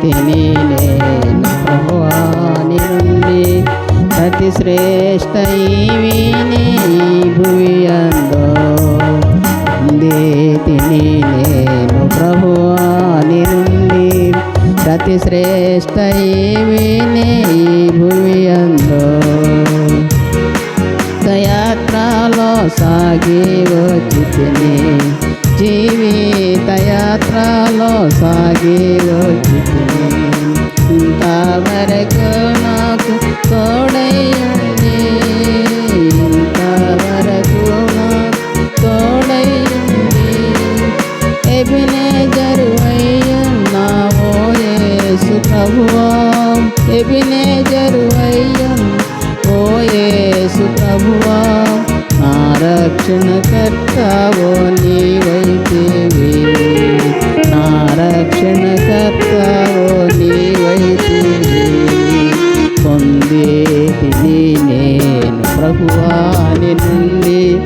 తిని నేను ప్రభువాని నుండి అతి శ్రేష్ట ఈవిని సాగి వచ్చితిని ఇంతవరకు నాకు తోడయ్యండి ఇంతవరకు నాకు తోడయ్యండి ఎబినే జరువయ్యన్నావో యేసు ప్రభువా ఎబినే జరువయ్యన్ ఓ యేసు ప్రభువా నా రక్షణ కర్తావో నీవైతేవి. నా రక్షణ కర్తావో నీవైతేవి. పొందేది నేను ప్రభువాని నుండి.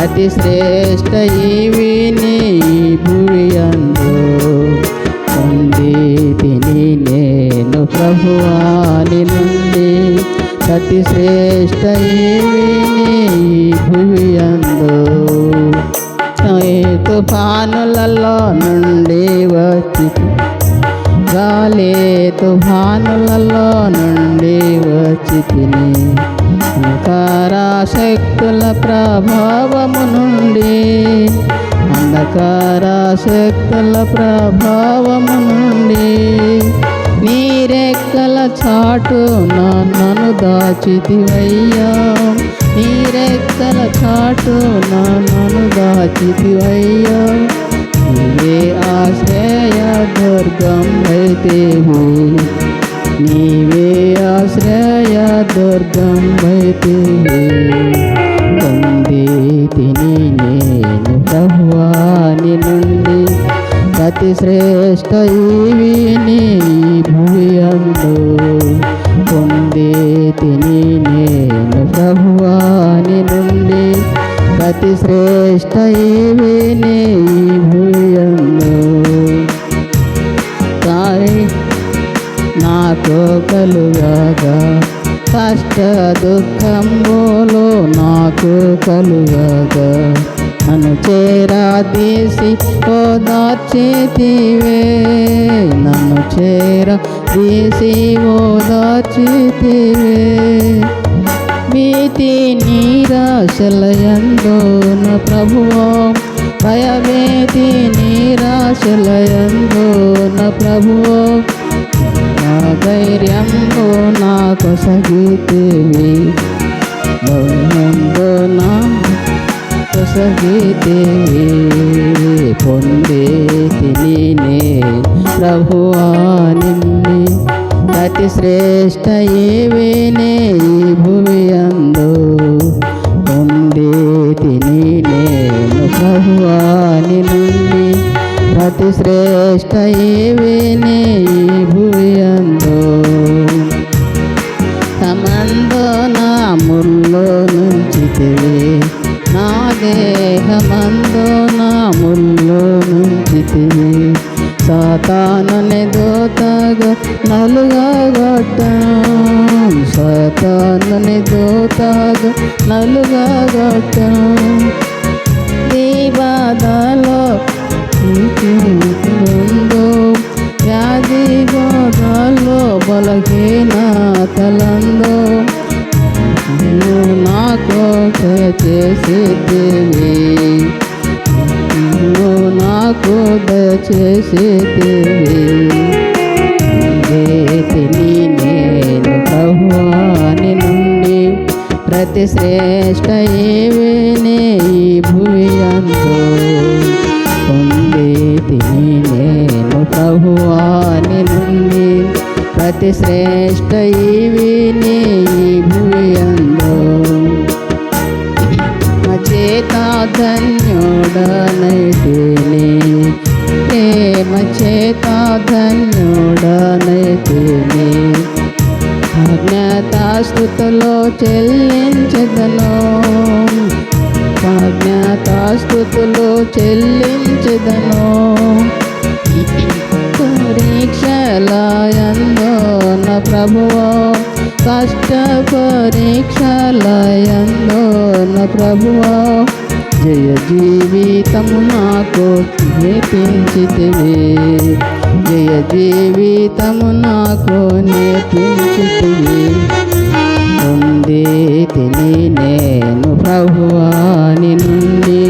అతి శ్రేష్ట ఈవిని భూమి అందు. పొందేది నేను ప్రభువాని నుండి. అతి శ్రేష్ట ఈవిని భూమి అందు తుఫానులలో నుండి వచ్చి గాలి తుఫానులలో నుండి వచ్చి తిని శక్తుల ప్రభావము నుండి అంధకార శక్తుల ప్రభావము నుండి నీరెక్కల చాటు నన్ను దాచితివయ్యా. నీరెక్కల చాటు నన్ను దాచితివయ్యా. నీవే ఆశ్రయ దుర్గం అయితేవి నీవే ఆశ్రయ దుర్గం అయితేవి అతి శ్రేష్ట ఈవిని భూమి అందు పొంది తిని నేను ప్రభువాని నుండి. అతి శ్రేష్ట ఈవిని భూమి అందు తాయి నాకు కలుగగా. కష్ట దుఃఖంబోలో నాకు కలుగగా. నన్ను చేరా చేరాదీసి ఓదార్చితివే నన్ను చేరా తీసి ఓదార్చితివే భీతి నీరాశలయందో నా ప్రభువా భయభీతి నీరాశలయందో నా ప్రభువా నా ధైర్యంలో నాకు సగితేవి బలంలో నా సగితేవి పొందే తిని నే ప్రభువా నిన్ను అతి శ్రేష్ట ఏవేనే ఈ భూమి అందు పొందే తిని నేను ప్రభువాని నుండి అతి శ్రేష్ట ఏవేనే దేహమందో నా ముల్లో నుంచితివి సాతానుని దూతగా నలుగా కొట్టం సాతానుని దూతగా నలుగా కొట్టం ఈ ఉందో వ్యాధి బాధలో బలహీన తలందో కోస చేసేదేవి నాకు దయచేసేదేవి తిని నేను ప్రభువాని నుండి ప్రతి శ్రేష్ట ఏవేనే ఈ తిని నేను ప్రభువాని నుండి ప్రతి శ్రేష్ట ఏ ప్రజ్ఞాతాస్తుతలో చెల్లించదను. అజ్ఞాతాస్థుతిలో చెల్లించదను. పరీక్ష ప్రభువో కష్ట పరీక్షలయందోన ప్రభువో జయ జీవితము నాకు నేర్పించితివి. జయ జీవితము నాకు నేర్పించితివి ఉంది తిని నేను ప్రభువాని నుండి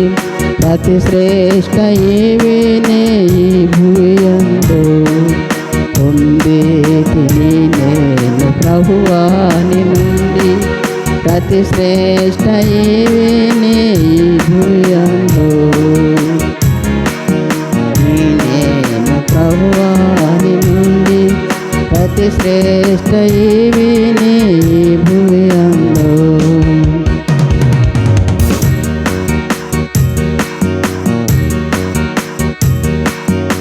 ప్రతి శ్రేష్ట ఏవేనే ఈ భూయందు ఉంది తిని నేను ప్రభువాని నుండి ప్రతి శ్రేష్ట ఏవేనే ఈ భూయందు నుండి ప్రతి